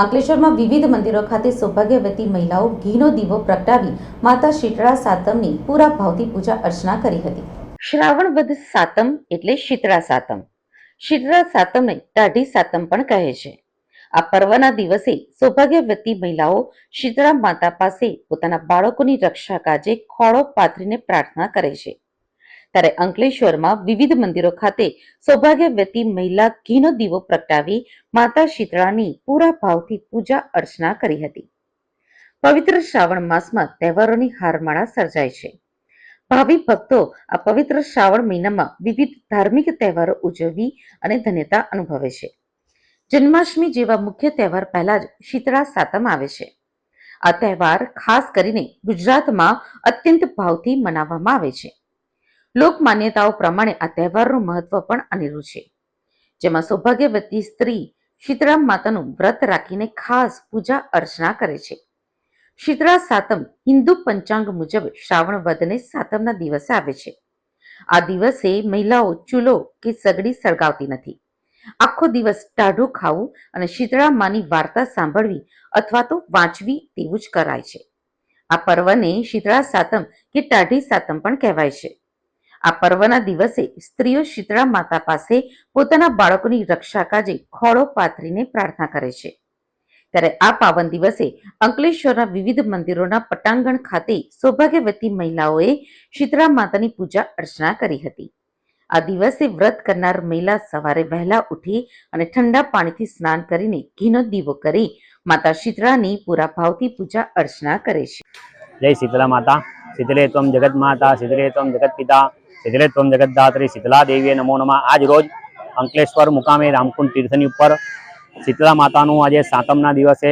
અંકલેશ્વરમાં વિવિધ મંદિરો ખાતે સૌભાગ્યવતી મહિલાઓ ઘીનો દીવો પ્રગટાવી માતા શીતળા સાતમની પૂરા ભાવથી પૂજા અર્ચના કરી હતી. શ્રાવણ વધ સાતમ એટલે શીતળા સાતમ. શીતળા સાતમને દાઢી સાતમ પણ કહે છે. આ પર્વના દિવસે સૌભાગ્યવતી મહિલાઓ શીતળા માતા પાસે પોતાના બાળકોની રક્ષા કાજે ખોળો પાથરીને પ્રાર્થના કરે છે. ત્યારે અંકલેશ્વરમાં વિવિધ મંદિરો ખાતે સૌભાગ્યવતી મહિલા ઘીનો દીવો પ્રગટાવી માતા શીતળાની પૂરા ભાવથી પૂજા અર્ચના કરી હતી. પવિત્ર શ્રાવણ માસમાં તહેવારોની હારમાળા સર્જાય છે. ભાવિ ભક્તો આ પવિત્ર શ્રાવણ મહિનામાં વિવિધ ધાર્મિક તહેવારો ઉજવવી અને ધન્યતા અનુભવે છે. જન્માષ્ટમી જેવા મુખ્ય તહેવાર પહેલા જ શીતળા સાતમ આવે છે. આ તહેવાર ખાસ કરીને ગુજરાતમાં અત્યંત ભાવથી મનાવવામાં આવે છે. લોક માન્યતાઓ પ્રમાણે આ તહેવારનું મહત્વ પણ અનેરું છે. જેમાં સૌભાગ્યવતી સ્ત્રી શીતળા માતાનું વ્રત રાખીને ખાસ પૂજા અર્ચના કરે છે. શીતળા સાતમ હિન્દુ પંચાંગ મુજબ શ્રાવણ વધને સાતમના દિવસે આવે છે. આ દિવસે મહિલાઓ ચૂલો કે સગડી સળગાવતી નથી. આખો દિવસ ટાઢું ખાવું અને શીતળા માની વાર્તા સાંભળવી અથવા તો વાંચવી તેવું જ કરાય છે. આ પર્વને શીતળા સાતમ કે ટાઢી સાતમ પણ કહેવાય છે. આ પર્વના દિવસે સ્ત્રીઓ શીતળા માતા પાસે પોતાના બાળકોની રક્ષા કાજે ખોળો પાથરીને પ્રાર્થના કરે છે. ત્યારે આ પાવન દિવસે અંકલેશ્વરના વિવિધ મંદિરોના પટાંગણ ખાતે સૌભાગ્યવતી મહિલાઓએ શીતળા માતાની પૂજા અર્ચના કરી હતી. આ દિવસે વ્રત કરનાર મહિલા સવારે વહેલા ઉઠી અને ઠંડા પાણીથી સ્નાન કરીને ઘીનો દીવો કરી માતા શીતળાની પૂરા ભાવથી પૂજા અર્ચના કરે છે. જય શીતલા માતા. શીતળે ત્વમ જગત માતા, શીતળે ત્વમ જગત પિતા. શીતલે ત્વમ જગતદાત્રી શીતલા દેવીએ નમો નમઃ. આજ રોજ અંકલેશ્વર મુકામે રામકુંડ તીર્થની ઉપર શીતલા માતાનું આજે સાતમના દિવસે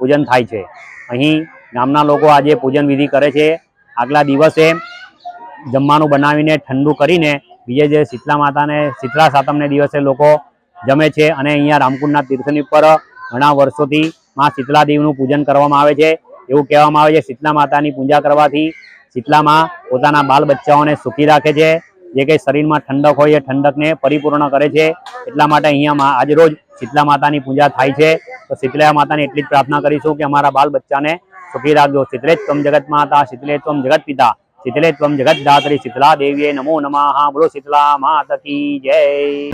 પૂજન થાય છે. અહીં ગામના લોકો આજે પૂજન વિધિ કરે છે. આગલા દિવસે જમવાનું બનાવીને ઠંડુ કરીને બીજે જે શીતલા માતાને શીતલા સાતમને દિવસે લોકો જમે છે અને અહીંયા રામકુંડના તીર્થની ઉપર ઘણા વર્ષોથી માં શીતલા દેવીનું પૂજન કરવામાં આવે છે. એવું કહેવામાં આવે છે શીતલા માતાની પૂજા કરવાથી શીતલામાં પોતાના બાલ બચ્ચાઓને સુખી રાખે છે. જે કંઈ શરીરમાં ઠંડક હોય એ ઠંડકને પરિપૂર્ણ કરે છે. એટલા માટે અહીંયા આજ રોજ શીતલા માતાની પૂજા થાય છે. તો શીતલા માતાને એટલી જ પ્રાર્થના કરીશું કે અમારા બાલ બચ્ચાને સુખી રાખજો. શીતલે ત્વમ જગત માતા, શીતલે ત્વમ જગત પિતા, શીતલે ત્વમ જગત દાત્રી, શીતલા દેવીએ નમો નમઃ. બોલો શીતલા માતા કી જય.